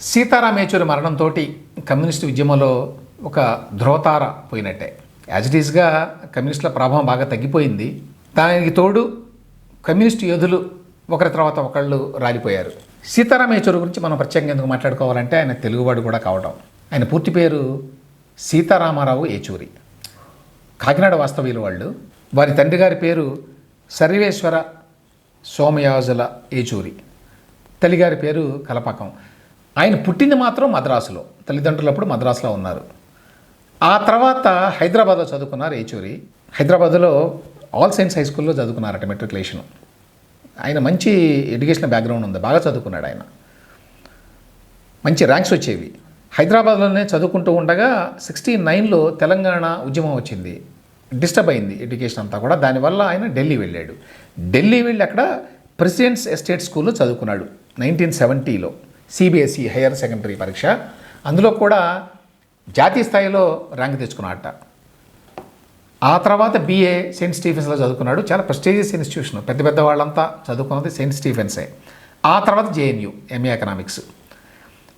సీతారాం యేచూరి మరణంతో కమ్యూనిస్టు ఉద్యమంలో ఒక ధ్రువతార పోయినట్టే. యాజ్ ఇట్ ఈస్గా కమ్యూనిస్టుల ప్రభావం బాగా తగ్గిపోయింది. దానికి తోడు కమ్యూనిస్టు యోధులు ఒకరి తర్వాత ఒకళ్ళు రాలిపోయారు. సీతారాం యేచూరి గురించి మనం ప్రత్యేకంగా ఎందుకు మాట్లాడుకోవాలంటే ఆయన తెలుగువాడు కూడా కావడం ఆయన పూర్తి పేరు సీతారామారావు ఏచూరి కాకినాడ వాస్తవ్యులు వాళ్ళు. వారి తండ్రి గారి పేరు సర్వేశ్వర సోమయాజుల ఏచూరి తల్లిగారి పేరు కలపకం. ఆయన పుట్టింది మాత్రం మద్రాసులో. తల్లిదండ్రులప్పుడు మద్రాసులో ఉన్నారు. ఆ తర్వాత హైదరాబాద్లో చదువుకున్నారు ఏచూరి. హైదరాబాద్లో ఆల్ సైన్స్ హై స్కూల్లో చదువుకున్నారట మెట్రికులేషన్ ఆయన మంచి ఎడ్యుకేషన్ బ్యాక్గ్రౌండ్ ఉంది. బాగా చదువుకున్నాడు ఆయన. మంచి ర్యాంక్స్ వచ్చేవి. హైదరాబాద్లోనే చదువుకుంటూ ఉండగా సిక్స్టీ నైన్లో తెలంగాణ ఉద్యమం వచ్చింది. డిస్టర్బ్ అయింది ఎడ్యుకేషన్ అంతా కూడా. దానివల్ల ఆయన ఢిల్లీ వెళ్ళాడు. ఢిల్లీ వెళ్ళి అక్కడ ప్రెసిడెంట్స్ ఎస్టేట్ స్కూల్లో చదువుకున్నాడు నైన్టీన్ సెవెంటీలో. సిబిఎస్ఈ హైయర్ సెకండరీ పరీక్ష. అందులో కూడా జాతీయ స్థాయిలో ర్యాంక్ తెచ్చుకున్నాడట. ఆ తర్వాత బీఏ సెయింట్ స్టీఫెన్స్లో చదువుకున్నాడు. చాలా ప్రెస్టీజియస్ ఇన్స్టిట్యూషన్ పెద్ద పెద్ద వాళ్ళంతా చదువుకున్నది సెయింట్ స్టీఫెన్సే ఆ తర్వాత జేఎన్యూ ఎంఏ ఎకనామిక్స్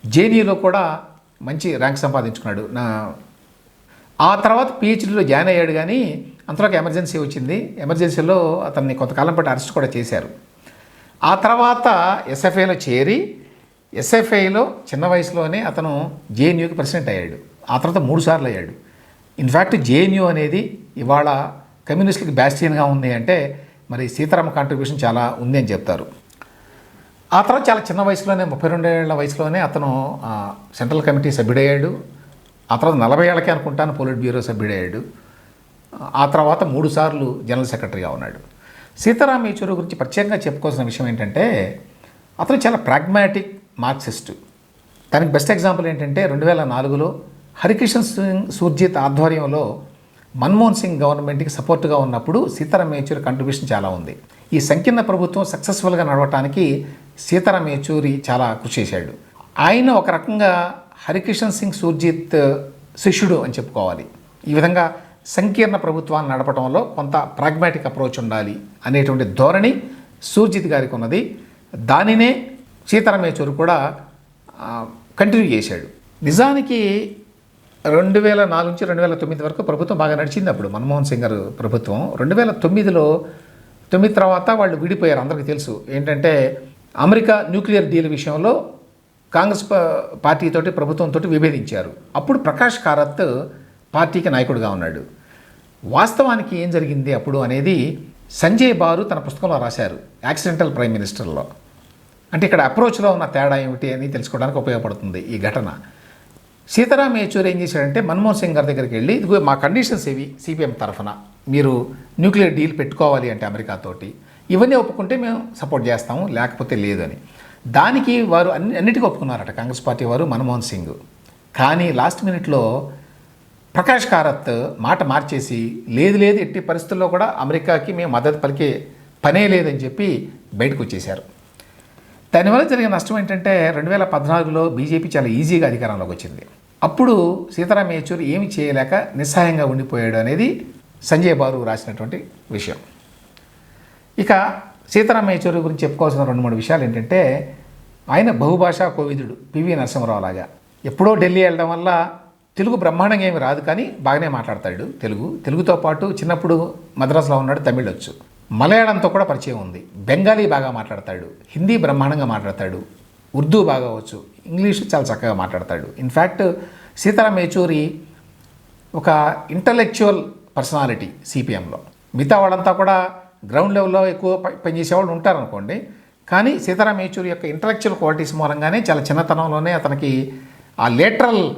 జేఎన్యూలో కూడా మంచి ర్యాంక్ సంపాదించుకున్నాడు. నా ఆ తర్వాత పిహెచ్డీలో జాయిన్ అయ్యాడు కానీ అంతలోకి ఎమర్జెన్సీ వచ్చింది. ఎమర్జెన్సీలో అతన్ని కొంతకాలం పాటు అరెస్ట్ కూడా చేశారు. ఆ తర్వాత ఎస్ఎఫ్ఐలో చేరి ఎస్ఎఫ్ఐలో చిన్న వయసులోనే అతను జేఎన్యూకి ప్రెసిడెంట్ అయ్యాడు. ఆ తర్వాత మూడు సార్లు అయ్యాడు. ఇన్ఫ్యాక్ట్ జేఎన్యూ అనేది ఇవాళ కమ్యూనిస్టులకి బ్యాస్టియన్గా ఉంది అంటే మరి సీతారామ కాంట్రిబ్యూషన్ చాలా ఉంది అని చెప్తారు. ఆ తర్వాత చాలా చిన్న వయసులోనే ముప్పై రెండేళ్ళ వయసులోనే అతను సెంట్రల్ కమిటీ సభ్యుడయ్యాడు. ఆ తర్వాత నలభై ఏళ్ళకే అనుకుంటాను పోలిట్ బ్యూరో సభ్యుడయ్యాడు. ఆ తర్వాత మూడు సార్లు జనరల్ సెక్రటరీగా ఉన్నాడు. సీతారాం యేచూరి గురించి ప్రత్యేకంగా చెప్పుకోవాల్సిన విషయం ఏంటంటే అతను చాలా ప్రాగ్మాటిక్ మార్క్సిస్టు. దానికి బెస్ట్ ఎగ్జాంపుల్ ఏంటంటే రెండు వేల నాలుగులో హరికిషన్ సింగ్ సూర్జిత్ ఆధ్వర్యంలో మన్మోహన్ సింగ్ గవర్నమెంట్కి సపోర్ట్గా ఉన్నప్పుడు సీతారాం యేచూరి కంట్రిబ్యూషన్ చాలా ఉంది. ఈ సంకీర్ణ ప్రభుత్వం సక్సెస్ఫుల్గా నడవటానికి సీతారాం యేచూరి చాలా కృషి చేశాడు. ఆయన ఒక రకంగా హరికిషన్ సింగ్ సూర్జిత్ శిష్యుడు అని చెప్పుకోవాలి. ఈ విధంగా సంకీర్ణ ప్రభుత్వాన్ని నడపడంలో కొంత ప్రాగ్మాటిక్ అప్రోచ్ ఉండాలి అనేటువంటి ధోరణి సూర్జిత్ గారికి ఉన్నది. దానినే సీతారాం యేచూరి కూడా కంటిన్యూ చేశాడు. నిజానికి రెండు వేల నాలుగు నుంచి రెండు వేల తొమ్మిది వరకు ప్రభుత్వం బాగా నడిచింది అప్పుడు మన్మోహన్ సింగ్ గారు ప్రభుత్వం. రెండు వేల తొమ్మిదిలో తొమ్మిది తర్వాత వాళ్ళు విడిపోయారు అందరికీ తెలుసు. ఏంటంటే అమెరికా న్యూక్లియర్ డీల్ విషయంలో కాంగ్రెస్ ప- పార్టీతోటి ప్రభుత్వంతో విభేదించారు. అప్పుడు ప్రకాష్ కారత్ పార్టీకి నాయకుడిగా ఉన్నాడు. వాస్తవానికి ఏం జరిగింది అప్పుడు అనేది సంజయ్ బారు తన పుస్తకంలో రాశారు యాక్సిడెంటల్ ప్రైమ్ మినిస్టర్లో. అంటే ఇక్కడ అప్రోచ్లో ఉన్న తేడా ఏమిటి అని తెలుసుకోవడానికి ఉపయోగపడుతుంది ఈ ఘటన. సీతారాం యేచూరి ఏం చేశాడంటే మన్మోహన్ సింగ్ గారి దగ్గరికి వెళ్ళి ఇదిగో మా కండిషన్స్ ఇవి సిపిఎం తరఫున. మీరు న్యూక్లియర్ డీల్ పెట్టుకోవాలి అంటే అమెరికాతోటి ఇవన్నీ ఒప్పుకుంటే మేము సపోర్ట్ చేస్తాము లేకపోతే లేదు అని. దానికి వారు అన్ని అన్నిటికీ ఒప్పుకున్నారట కాంగ్రెస్ పార్టీ వారు మన్మోహన్ సింగ్. కానీ లాస్ట్ మినిట్లో ప్రకాష్ కారత్ మాట మార్చేసి లేదు లేదు ఎట్టి పరిస్థితుల్లో కూడా అమెరికాకి మేము మద్దతు పలికే పనే లేదని చెప్పి బయటకు వచ్చేశారు. దానివల్ల జరిగిన నష్టం ఏంటంటే రెండు వేల పద్నాలుగులో బీజేపీ చాలా ఈజీగా అధికారంలోకి వచ్చింది. అప్పుడు సీతారాం యేచూరి ఏమి చేయలేక నిస్సహాయంగా ఉండిపోయాడు అనేది సంజయ్ బారు రాసినటువంటి విషయం. ఇక సీతారాం యేచూరి గురించి చెప్పుకోవాల్సిన రెండు మూడు విషయాలు ఏంటంటే ఆయన బహుభాషా కోవిదుడు పివి నరసింహరావు లాగా. ఎప్పుడో ఢిల్లీ వెళ్ళడం వల్ల తెలుగు బ్రహ్మాండంగా ఏమి రాదు కానీ బాగానే మాట్లాడతాడు తెలుగు. తెలుగుతో పాటు చిన్నప్పుడు మద్రాసులో ఉన్నాడు తమిళ్ వచ్చు మలయాళంతో కూడా పరిచయం ఉంది. బెంగాలీ బాగా మాట్లాడతాడు. హిందీ బ్రహ్మాండంగా మాట్లాడతాడు. ఉర్దూ బాగా వచ్చు. ఇంగ్లీష్ చాలా చక్కగా మాట్లాడతాడు. ఇన్ఫ్యాక్ట్ సీతారాం యేచూరి ఒక ఇంటలెక్చువల్ పర్సనాలిటీ సిపిఎంలో మిగతా వాళ్ళంతా కూడా గ్రౌండ్ లెవెల్లో ఎక్కువ ప- పనిచేసేవాళ్ళు ఉంటారనుకోండి. కానీ సీతారాం యేచూరి యొక్క ఇంటలెక్చువల్ క్వాలిటీస్ మూలంగానే చాలా చిన్నతనంలోనే అతనికి ఆ లేటరల్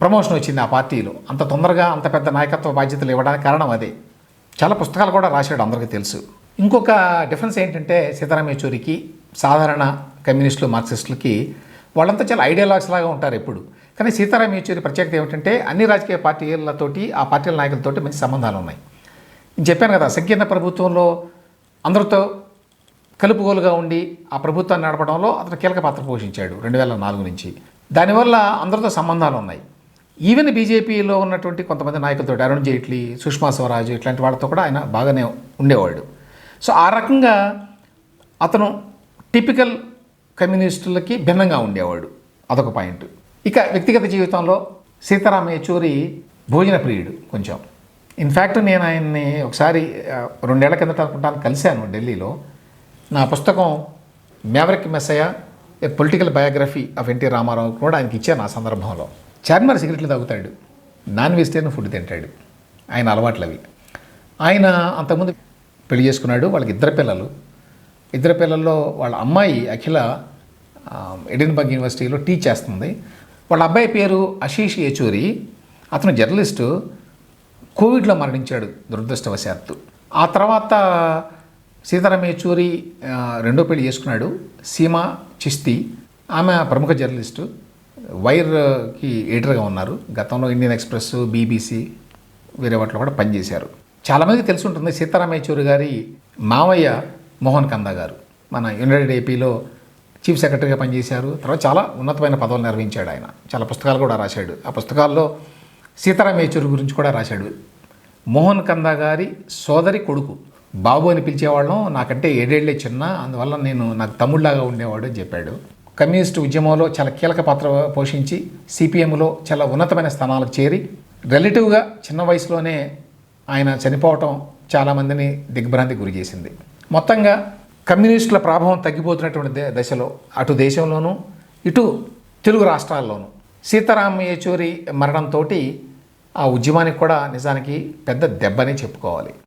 ప్రమోషన్ వచ్చింది ఆ పార్టీలో. అంత తొందరగా అంత పెద్ద నాయకత్వ బాధ్యతలు ఇవ్వడానికి కారణం అదే. చాలా పుస్తకాలు కూడా రాశాడు అందరికీ తెలుసు. ఇంకొక డిఫరెన్స్ ఏంటంటే సీతారాం యచూరికి సాధారణ కమ్యూనిస్టులు మార్క్సిస్టులకి వాళ్ళంతా చాలా ఐడియాలజీస్ లాగా ఉంటారు ఎప్పుడు. కానీ సీతారాం యచూరి ప్రత్యేకత ఏమిటంటే అన్ని రాజకీయ పార్టీలతోటి ఆ పార్టీల నాయకులతోటి మంచి సంబంధాలు ఉన్నాయి. నేను చెప్పాను కదా సంకీర్ణ ప్రభుత్వంలో అందరితో కలుపుగోలుగా ఉండి ఆ ప్రభుత్వాన్ని నడపడంలో అతను కీలక పాత్ర పోషించాడు రెండు వేల నాలుగు నుంచి. దానివల్ల అందరితో సంబంధాలు ఉన్నాయి. ఈవెన్ బీజేపీలో ఉన్నటువంటి కొంతమంది నాయకులతో అరుణ్ జైట్లీ సుష్మా స్వరాజ్ ఇట్లాంటి వాళ్ళతో కూడా ఆయన బాగానే ఉండేవాడు. సో ఆ రకంగా అతను టిపికల్ కమ్యూనిస్టులకి భిన్నంగా ఉండేవాడు. అదొక పాయింట్. ఇక వ్యక్తిగత జీవితంలో సీతారాం యచూరి భోజన ప్రియుడు కొంచెం. ఇన్ఫ్యాక్ట్ నేను ఆయన్ని ఒకసారి రెండేళ్ళ కిందట అనుకుంటాను కలిశాను ఢిల్లీలో. నా పుస్తకం maverick messiah a political biography of NT Ramarao కూడా ఆయనకి ఇచ్చాను ఆ సందర్భంలో. చార్మినార్ సిగరెట్లు తాగుతాడు. నాన్ వెజిటేరియన్ ఫుడ్ తింటాడు. ఆయన అలవాట్లు అవి ఆయన అంతకుముందు పెళ్ళి చేసుకున్నాడు వాళ్ళకి ఇద్దరు పిల్లలు. ఇద్దరు పిల్లల్లో వాళ్ళ అమ్మాయి అఖిల ఎడిన్బర్గ్ యూనివర్సిటీలో టీచ్ చేస్తుంది. వాళ్ళ అబ్బాయి పేరు ఆశీష్ యచూరి. అతను జర్నలిస్టు. కోవిడ్లో మరణించాడు దురదృష్టవశాత్తు. ఆ తర్వాత సీతారాం యచూరి రెండో పెళ్ళి చేసుకున్నాడు. సీమా చిస్తి ఆమె ప్రముఖ జర్నలిస్టు. వైర్కి ఎడిటర్గా ఉన్నారు. గతంలో ఇండియన్ ఎక్స్ప్రెస్ బీబీసీ వేరే వాటిలో కూడా పనిచేశారు. చాలామందికి తెలిసి ఉంటుంది సీతారాం యచూరి గారి మావయ్య మోహన్ కందా గారు. మన యునైటెడ్ ఏపీలో చీఫ్ సెక్రటరీగా పనిచేశారు. తర్వాత చాలా ఉన్నతమైన పదవులు నిర్వహించాడు ఆయన. చాలా పుస్తకాలు కూడా రాశాడు. ఆ పుస్తకాల్లో సీతారాం యేచూరి గురించి కూడా రాశాడు. మోహన్ కందా గారి సోదరి కొడుకు బాబు అని పిలిచేవాళ్ళం. నాకంటే ఏడేళ్ళే చిన్న. అందువల్ల నేను నాకు తమ్ముళ్ళలాగా ఉండేవాడు అని చెప్పాడు. కమ్యూనిస్టు ఉద్యమంలో చాలా కీలక పాత్ర పోషించి సిపిఎంలో చాలా ఉన్నతమైన స్థానాలకు చేరి రిలేటివ్గా చిన్న వయసులోనే ఆయన చనిపోవటం చాలామందిని దిగ్భ్రాంతికి గురి చేసింది. మొత్తంగా కమ్యూనిస్టుల ప్రభావం తగ్గిపోతున్నటువంటి దశలో అటు దేశంలోనూ ఇటు తెలుగు రాష్ట్రాల్లోనూ సీతారాం యేచూరి మరణంతో ఆ ఉద్యమానికి కూడా నిజానికి పెద్ద దెబ్బనే చెప్పుకోవాలి.